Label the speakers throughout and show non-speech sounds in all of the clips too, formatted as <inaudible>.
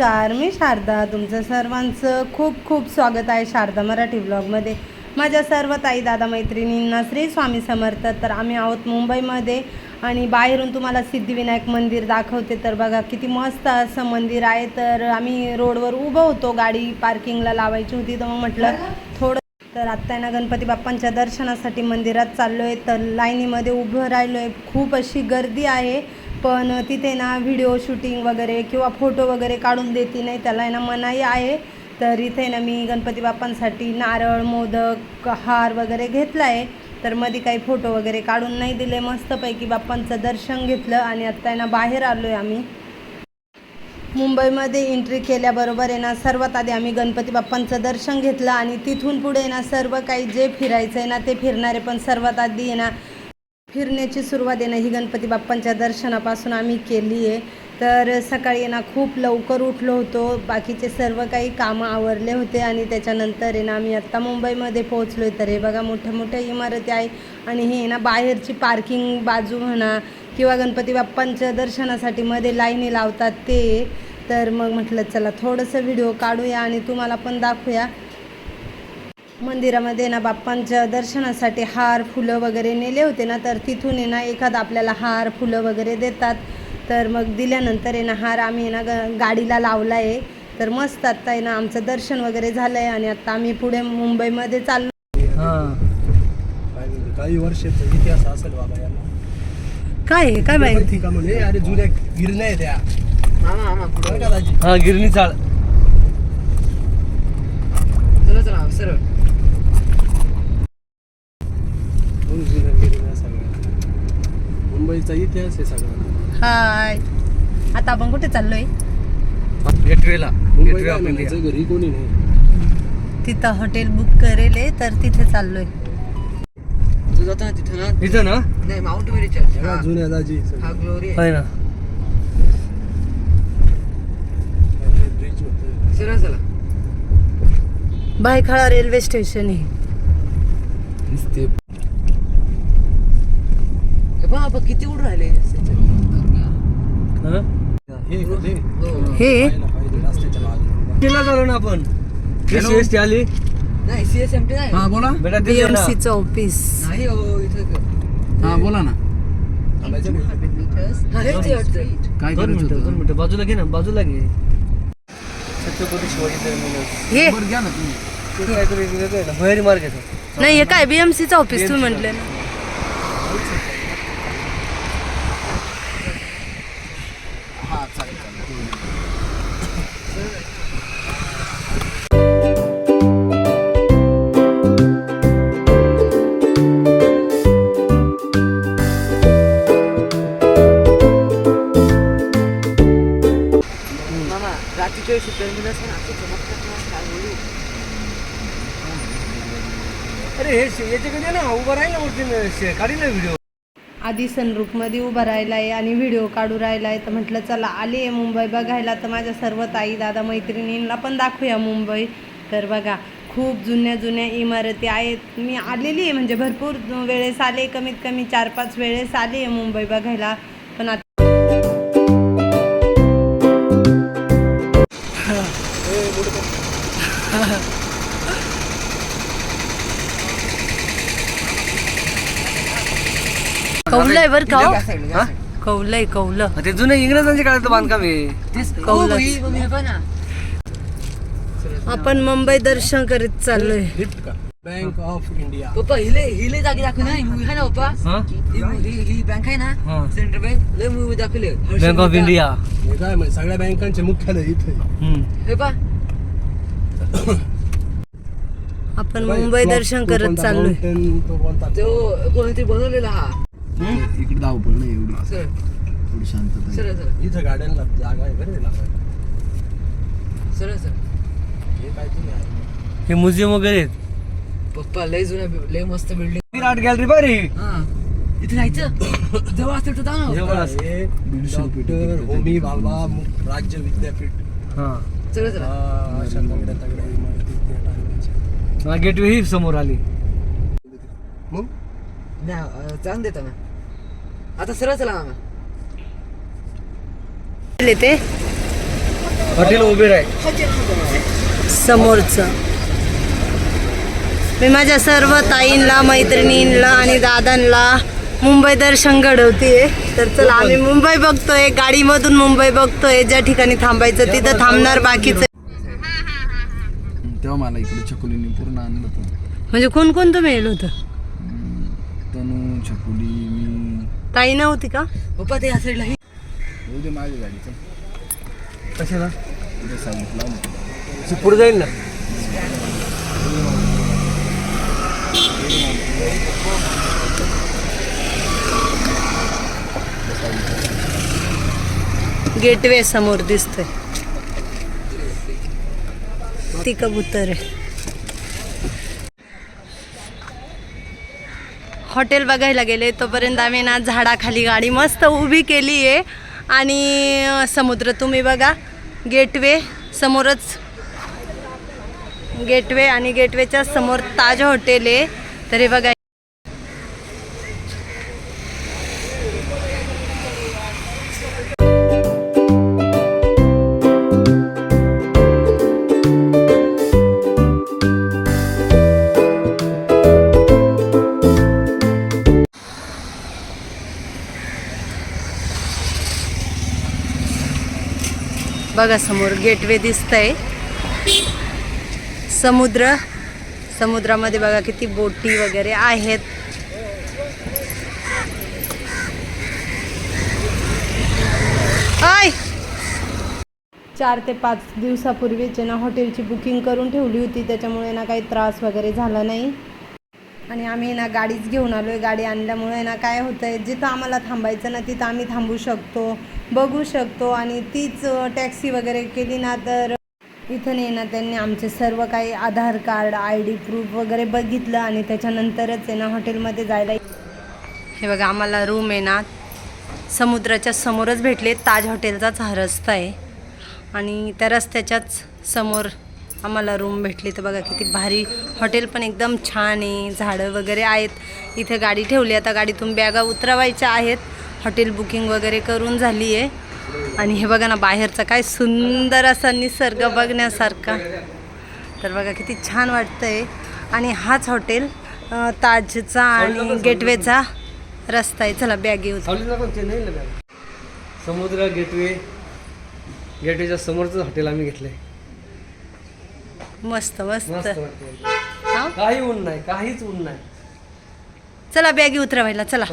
Speaker 1: नमस्कार मी शारदा. तुमचं सर्वांचं खूप खूप स्वागत आहे शारदा मराठी ब्लॉगमध्ये. माझ्या सर्व ताई दादा मैत्रिणींना श्री स्वामी समर्थ. तर आम्ही आहोत मुंबईमध्ये आणि बाहेरून तुम्हाला सिद्धिविनायक मंदिर दाखवते. तर बघा किती मस्त असं मंदिर आहे. तर आम्ही रोडवर उभं होतो. गाडी पार्किंगला लावायची होती. तर मग म्हटलं थोडं तर आत्ता आहे ना गणपती बाप्पांच्या दर्शनासाठी मंदिरात चाललो आहे तर लाईनीमध्ये उभं राहिलो आहे खूप अशी गर्दी आहे. पण तिथे ना व्हिडिओ शूटिंग वगैरे किंवा फोटो वगैरे काढून देते नाही त्याला आहे ना मनाई आहे. तर इथे ना मी गणपती बाप्पांसाठी नारळ मोदक हार वगैरे घेतला आहे तर मध्ये काही फोटो वगैरे काढून नाही दिले. मस्तपैकी बाप्पांचं दर्शन घेतलं आणि आत्ता आहे ना बाहेर आलो आहे आम्ही. मुंबईमध्ये एंट्री केल्याबरोबर आहे ना सर्वात आधी आम्ही गणपती बाप्पांचं दर्शन घेतलं आणि तिथून पुढे ना सर्व काही जे फिरायचं आहे ना ते फिरणारे पण सर्वात आधी आहे ना फिरण्याची सुरुवात आहे ना ही गणपती बाप्पांच्या दर्शनापासून आम्ही केली आहे. तर सकाळी ना खूप लवकर उठलो होतो. बाकीचे सर्व काही कामं आवरले होते आणि त्याच्यानंतर आहे ना आम्ही आत्ता मुंबईमध्ये पोहोचलो आहे तर हे बघा मोठ्या मोठ्या इमारती आहे आणि हे ना बाहेरची पार्किंग बाजू म्हणा किंवा गणपती बाप्पांच्या दर्शनासाठी मध्ये लाईनी लावतात ते. तर मग म्हटलं चला थोडंसं व्हिडिओ काढूया आणि तुम्हाला पण दाखवूया. मंदिरामध्ये ना बाप्पांच्या दर्शनासाठी हार फुलं वगैरे नेले होते ना तर तिथून आहे ना एखादा आपल्याला हार फुलं वगैरे देतात. तर मग दिल्यानंतर आहे ना हार आम्ही आहे ना ग गाडीला लावला आहे तर मस्त आत्ता आहे ना आमचं दर्शन वगैरे झालं आहे आणि आत्ता आम्ही पुढे मुंबईमध्ये चाललो.
Speaker 2: हा.
Speaker 3: काय काही वर्षाचा इतिहास असेल बाबा याला.
Speaker 1: काय आहे? काय माहिती?
Speaker 3: ठीक आहे म्हणजे अरे जुन्या गिरण्या आहेत त्या. का?
Speaker 2: हा गिरणी चाळ.
Speaker 4: चला चला सरळ.
Speaker 3: जुन्या सगळ्या. मुंबईचा इतिहास आहे सगळा.
Speaker 1: हाय. आता आपण कुठे चाललोय?
Speaker 2: गेटवेला
Speaker 3: मुंबईला
Speaker 2: गेटवे ऑफ इंडिया
Speaker 3: म्हणायचं? घरी कोणी नाही.
Speaker 1: तिथं हॉटेल बुक करेल आहे, तर तिथे चाललोय.
Speaker 4: तू जातो ना तिथं ना?
Speaker 2: इथं ना?
Speaker 4: नाही माउंट मेरी चर्च
Speaker 3: सगळ्या
Speaker 4: हा.
Speaker 3: जुन्या दाजी.
Speaker 4: हा ग्लोरी आहे
Speaker 2: ना?
Speaker 3: ब्रिज होतं
Speaker 4: सरळ चला.
Speaker 1: भायखळा रेल्वे स्टेशन आहे.
Speaker 4: किती उड राहिले
Speaker 2: हा? किल्ला चालू ना आपण.
Speaker 4: Hello?
Speaker 2: एस टी आली.
Speaker 4: नाही सीएसएमटी नाही.
Speaker 3: हा बोला.
Speaker 2: बेटा दिली ना
Speaker 1: बीएमसीचं ऑफिस
Speaker 4: नाही हो इथं
Speaker 3: हा बोला ना.
Speaker 4: हा.
Speaker 3: काय
Speaker 2: दोन मिनिटं दोन? मिनिटं बाजूला घे ना बाजूला घे. छत्रपती शिवाजी टर्मिनस
Speaker 1: हे.
Speaker 3: घ्या ना तुम्ही.
Speaker 2: काहीतरी भैरी मार्ग
Speaker 1: नाही हे काय बीएमसीचं ऑफिस तुम्ही म्हटले ना?
Speaker 4: वेळेस टर्मिनस आहे ना असं चमकतात ना काय बोलू
Speaker 2: अरे हे याच्याकडे ना उभं राहील ना वरती काढी ना व्हिडिओ
Speaker 1: आधी सनरूफमध्ये उभं राहिला आहे आणि व्हिडिओ काढू राहिला आहे तर म्हटलं चला आली आहे मुंबई बघायला. तर माझ्या सर्व ताई दादा मैत्रिणींना पण दाखवूया मुंबई. तर बघा खूप जुन्या जुन्या इमारती आहेत. मी आलेली आहे म्हणजे भरपूर वेळेस आले. कमीत कमी चार पाच वेळेस आली आहे मुंबई बघायला. पण आता कौलंय बरं का हो?
Speaker 4: या side ला, या
Speaker 2: हा?
Speaker 4: side ला.
Speaker 1: कौलंय कौलं.
Speaker 2: ते जुने इंग्रजांच्या काळातलं बांधकाम आहे.
Speaker 1: कौलच.
Speaker 4: हो,
Speaker 1: आपण मुंबई दर्शन करीत चाललोय.
Speaker 3: बँक ऑफ इंडिया
Speaker 4: पप्पा हिले हिले जागी दाखव ना मूवी आहे ना पप्पा.
Speaker 2: हा?
Speaker 4: ही ही- ही बँक आहे ना
Speaker 2: हा.
Speaker 4: सेंट्रल बँक लय मूवी दाखवले.
Speaker 2: बँक ऑफ इंडिया
Speaker 3: हे काय म्हणजे सगळ्या बँकांचे मुख्यालय इथे.
Speaker 4: हे पहा <coughs>
Speaker 1: आपण मुंबई दर्शन करत चाललोय.
Speaker 3: तो कोणता?
Speaker 4: तो कोणीतरी बनवलेला हा.
Speaker 3: इकडे धावपळ नाही एवढी. थोडी शांतता
Speaker 4: सरळ सरळ.
Speaker 3: इथं गाड्यांना जागा आहे बरं लावायला
Speaker 4: सरळ सरळ.
Speaker 3: हे आहे?
Speaker 2: हे म्युझियम वगैरे आहेत.
Speaker 4: पप्पा लय जुन्या बि- लय मस्त बिल्डिंग
Speaker 2: विराट गॅलरी बरी
Speaker 4: हा. इथे जायचं? जवळ असेल तर जाऊ
Speaker 2: जवळ असेल.
Speaker 3: हे डॉक्टर होमी बाबा राज्य विद्यापीठ.
Speaker 2: हा.
Speaker 4: सरळ सरळ.
Speaker 3: अशा तगड्या तगड्या इमारती त्या टाकायच्या.
Speaker 2: गेटवे ही समोर आली.
Speaker 3: मग?
Speaker 4: नाही अं, जाऊन देतो ना. आता सरळ चला मामा.
Speaker 1: ते
Speaker 2: हॉटेल उबेर आहे
Speaker 1: समोरचं. मी माझ्या सर्व ताईंना मैत्रिणींना आणि दादांना मुंबई दर्शन घडवते तर चला आम्ही मुंबई बघतोय गाडीमधून मुंबई बघतोय ज्या ठिकाणी थांबायचं तिथं थांबणार बाकीचं.
Speaker 5: तेव्हा मला इकडे छकुलीने पूर्ण आणलं होतं.
Speaker 1: म्हणजे कोण कोण तुम्ही येलं होतं
Speaker 5: तनू छकुली
Speaker 1: ताई नव्हती का?
Speaker 4: पप्पा ते ह्या साईडला ही
Speaker 5: येऊ दे माझ्या गाडीचं.
Speaker 2: कशाला?
Speaker 5: इथे सांगितलं
Speaker 2: पुढे जाईल ना.
Speaker 1: गेटवे समोर दिसतोय. ती कबूतर आहे. हॉटेल बघायला गेले तोपर्यंत आम्ही ना झाडाखाली गाडी मस्त उभी केली आहे आणि समुद्र तुम्ही बघा गेटवे समोरच गेटवे आणि गेटवेच्या समोर ताज हॉटेल आहे. तरी बघा बघा समोर गेटवे दिसतंय. समुद्र समुद्रामध्ये बघा किती बोटी वगैरे आहेत. आय! चार ते पाच दिवसापूर्वीच ना हॉटेलची बुकिंग करून ठेवली होती त्याच्यामुळे ना काही त्रास वगैरे झाला नाही. आणि आम्ही ना गाडीच घेऊन आलो आहे गाडी आणल्यामुळे ना काय होतं आहे जिथं आम्हाला थांबायचं ना तिथं आम्ही थांबू शकतो बघू शकतो. आणि तीच टॅक्सी वगैरे केली ना तर इथं नाही ना त्यांनी आमचे सर्व काही Aadhaar card I D proof वगैरे बघितलं आणि त्याच्यानंतरच आहे ना हॉटेलमध्ये जायला हे बघा आम्हाला रूम आहे ना समुद्राच्या समोरच भेटले. ताज हॉटेलचाच हा रस्ता आहे. आणि त्या रस्त्याच्याच समोर आम्हाला रूम भेटली तर बघा किती भारी. हॉटेल पण एकदम छान आहे. झाडं वगैरे आहेत. इथे गाडी ठेवली. आता गाडीतून बॅगा उतरवायच्या आहेत. हॉटेल बुकिंग वगैरे करून झाली आहे आणि हे बघा ना बाहेरचा काय सुंदर असा निसर्ग बघण्यासारखा. तर बघा किती छान वाटतं आहे आणि हाच हॉटेल ताजचा आणि गेटवेचा रस्ता आहे. चला बॅगे
Speaker 2: ना समुद्र गेटवे गेटवेच्या समोरचं हॉटेल आम्ही घेतलंय.
Speaker 1: मस्त मस्त.
Speaker 2: मस्त वाटतं
Speaker 1: हा?
Speaker 2: काही ऊन नाही काहीच ऊन नाही.
Speaker 1: चला बॅगी उतरवायला चला.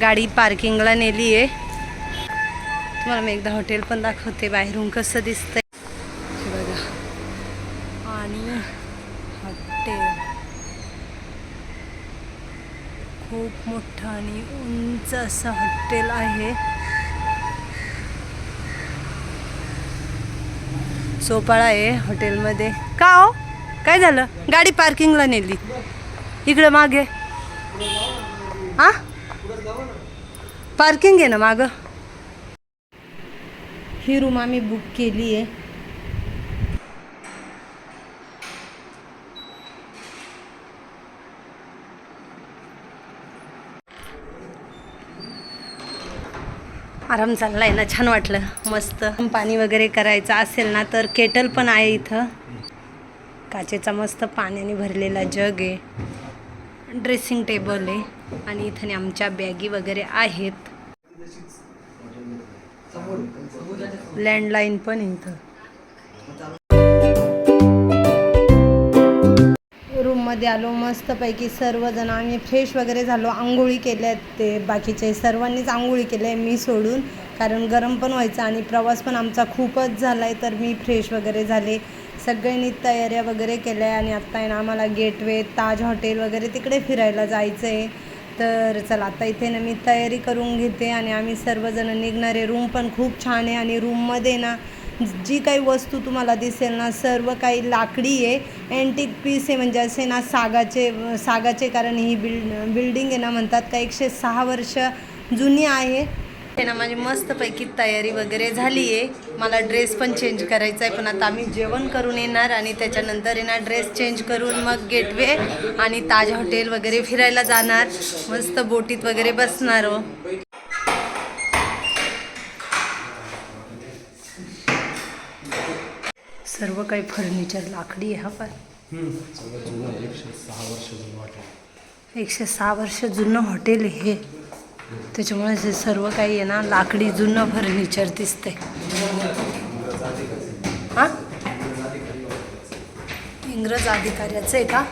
Speaker 1: गाडी पार्किंगला नेली आहे तुम्हाला मी एकदा हॉटेल पण दाखवते बाहेरून कसं दिसतंय. हे बघा. आणि हॉटेल खूप मोठं आणि उंच असं हॉटेल आहे. सोपाळा आहे हॉटेलमध्ये. का हो? काय झालं? गाडी पार्किंगला नेली. इकडं मागे. हा? पार्किंग आहे ना मागं? ही रूम आम्ही बुक केली आहे आराम चाललाय ना छान वाटलं. मस्त. पाणी वगैरे करायचं असेल ना तर केटल पण आहे इथं. काचेचा मस्त पाण्याने भरलेला जग आहे. ड्रेसिंग टेबल आहे. आणि इथं आमच्या बॅगी वगैरे आहेत. लँडलाईन पण इथं. हॉटेलमध्ये आलो मस्तपैकी सर्वजण आम्ही फ्रेश वगैरे झालो आंघोळी केल्या ते बाकीचे. सर्वांनीच आंघोळी केल्या मी सोडून कारण गरम पण व्हायचं आणि प्रवास पण आमचा खूपच झाला आहे तर मी फ्रेश वगैरे झाले. सगळ्यांनी तयाऱ्या वगैरे केल्या आहे आणि आत्ता आहे ना आम्हाला गेटवे ताज हॉटेल वगैरे तिकडे फिरायला जायचं आहे तर चला आता इथे ना मी तयारी करून घेते आणि आम्ही सर्वजण निघणारे. रूम पण खूप छान आहे आणि रूममध्ये ना जी काही वस्तू तुम्हाला दिसेल ना सर्व काही लाकडी आहे. अँटिक पीस आहे म्हणजे असे ना सागाचे सागाचे कारण ही बिल्ड बिल्डिंग आहे ना म्हणतात का एकशे सहा वर्ष जुनी आहे. हे ना माझी मस्तपैकी तयारी वगैरे झाली आहे. मला ड्रेस पण चेंज करायचा आहे पण आता आम्ही जेवण करून येणार आणि त्याच्यानंतर आहे ना ड्रेस चेंज करून मग गेटवे आणि ताज हॉटेल वगैरे फिरायला जाणार. मस्त बोटीत वगैरे बसणार हो. सर्व काही फर्निचर लाकडी आहे हा पण. एकशे सहा वर्ष जुनं हॉटेल. आहे हे. त्याच्यामुळे हे सर्व काही आहे ना लाकडी जुनं फर्निचर दिसते हा? इंग्रज अधिकाऱ्याचं आहे का?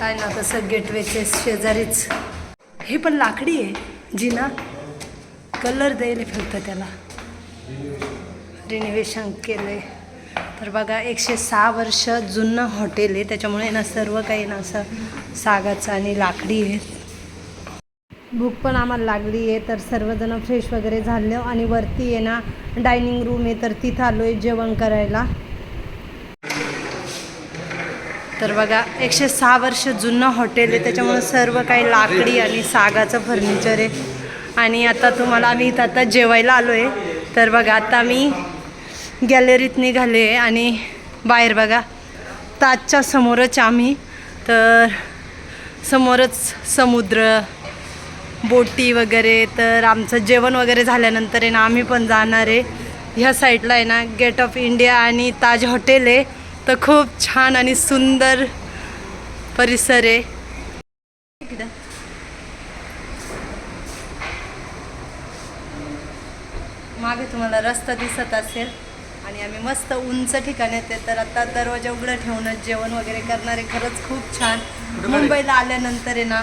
Speaker 1: काय ना तसं गेटवेचे शेजारीच. हे पण लाकडी आहे. जिना कलर द्यायला फक्त त्याला. रिनोव्हेशन केलं आहे तर बघा एकशे सहा वर्ष जुनं हॉटेल आहे. त्याच्यामुळे ना सर्व काही ना असं सागाचं आणि लाकडी आहे. भूक पण आम्हाला लागली आहे. तर सर्वजण फ्रेश वगैरे झाले आणि वरती आहे ना डायनिंग रूम आहे. तर तिथं आलो आहे जेवण करायला. तर बघा एकशे सहा वर्ष जुनं हॉटेल आहे. त्याच्यामुळे सर्व काही लाकडी आणि सागाचं फर्निचर आहे. आणि आता तुम्हाला आम्ही इथं आता जेवायला आलो आहे तर बघा आता मी गॅलरीत निघाले आणि बाहेर बघा ताजच्या समोरच आम्ही. तर समोरच समुद्र बोटी वगैरे तर आमचं जेवण वगैरे झाल्यानंतर आहे ना आम्ही पण जाणार आहे. ह्या साईडला आहे ना गेट ऑफ इंडिया आणि ताज हॉटेल आहे. तर खूप छान आणि सुंदर परिसर आहे. मागे तुम्हाला रस्ता दिसत असेल. आणि आम्ही मस्त उंच ठिकाणी येते. तर आता दरवाजा उघडं ठेवूनच जेवण वगैरे करणारे खरंच खूप छान. मुंबईला आल्यानंतर आहे ना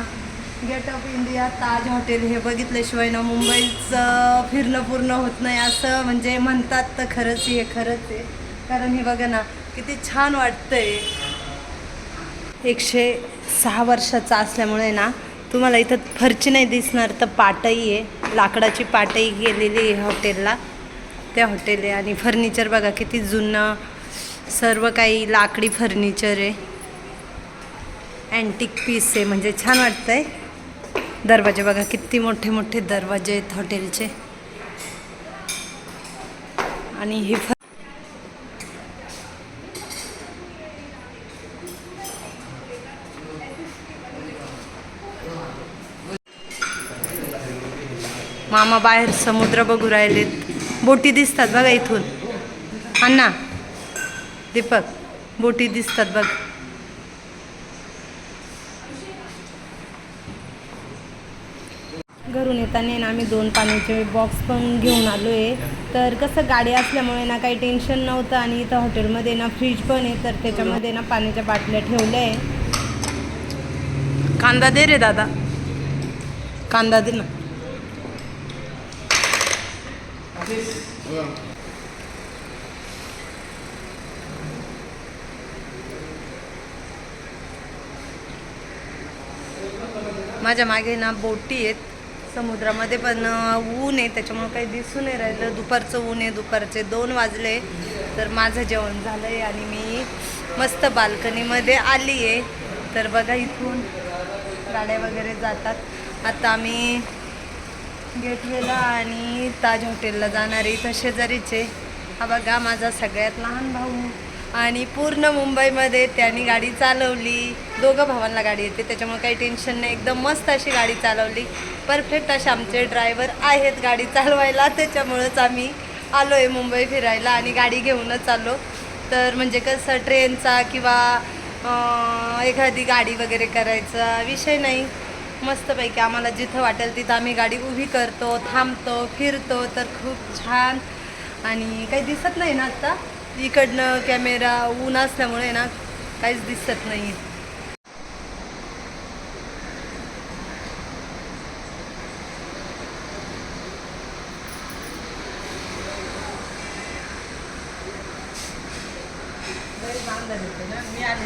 Speaker 1: gate of India Taj hotel हे बघितल्याशिवाय ना मुंबईचं फिरणं पूर्ण होत नाही. असं म्हणजे म्हणतात तर खरंच हे खरंच आहे. कारण हे बघा ना किती छान वाटतंय. एकशे सहा वर्षाचा असल्यामुळे ना तुम्हाला इथं फरची नाही दिसणार तर पाटही आहे. लाकडाची पाटही गेलेली आहे हॉटेलला त्या हॉटेल आहे आणि फर्निचर बघा किती जुनं सर्व काही लाकडी फर्निचर आहे. अँटिक पीस आहे म्हणजे छान वाटतंय. दरवाजे बघा किती मोठे मोठे दरवाजे आहेत हॉटेलचे. आणि हे फ मामा बाहेर समुद्र बघू राहिलेत. बोटी दिसतात बघा इथून. अण्णा दीपक बोटी दिसतात बघ. घरून येताना ना आम्ही दोन पाण्याचे बॉक्स पण घेऊन आलो आहे तर कसं गाडी असल्यामुळे ना काही टेन्शन नव्हतं आणि इथं हॉटेलमध्ये ना फ्रीज पण आहे तर त्याच्यामध्ये ना पाण्याच्या बाटल्या ठेवल्या आहे कांदा दे रे दादा. कांदा दे ना. माझ्या मागे ना बोटी आहेत. समुद्रामध्ये पण ऊन आहे. त्याच्यामुळे काही दिसून नाही राहिलं. दुपारचं ऊन आहे. दुपारचे दोन वाजले. तर माझं जेवण झालं आहे आणि मी मस्त बाल्कनीमध्ये आली आहे. तर बघा इथून गाड्या वगैरे जातात. आता आम्ही गेटवेला आणि ताज हॉटेलला जाणारी आहे इथं हा बघा माझा सगळ्यात लहान भाऊ. आणि पूर्ण मुंबईमध्ये त्यांनी गाडी चालवली. दोघं भावांना गाडी येते त्याच्यामुळे काही टेन्शन नाही. एकदम मस्त अशी गाडी चालवली. परफेक्ट असे आमचे ड्रायव्हर आहेत गाडी चालवायला. त्याच्यामुळंच आम्ही आलो आहे मुंबई फिरायला आणि गाडी घेऊनच आलो. तर म्हणजे कसं ट्रेनचा किंवा एखादी गाडी वगैरे करायचा विषय नाही. मस्तपैकी आम्हाला जिथं वाटेल तिथं आम्ही गाडी उभी करतो थांबतो फिरतो. तर खूप छान. आणि काही दिसत नाही ना आत्ता इकडनं कॅमेरा ऊन असल्यामुळे ना काहीच दिसत नाही मी आले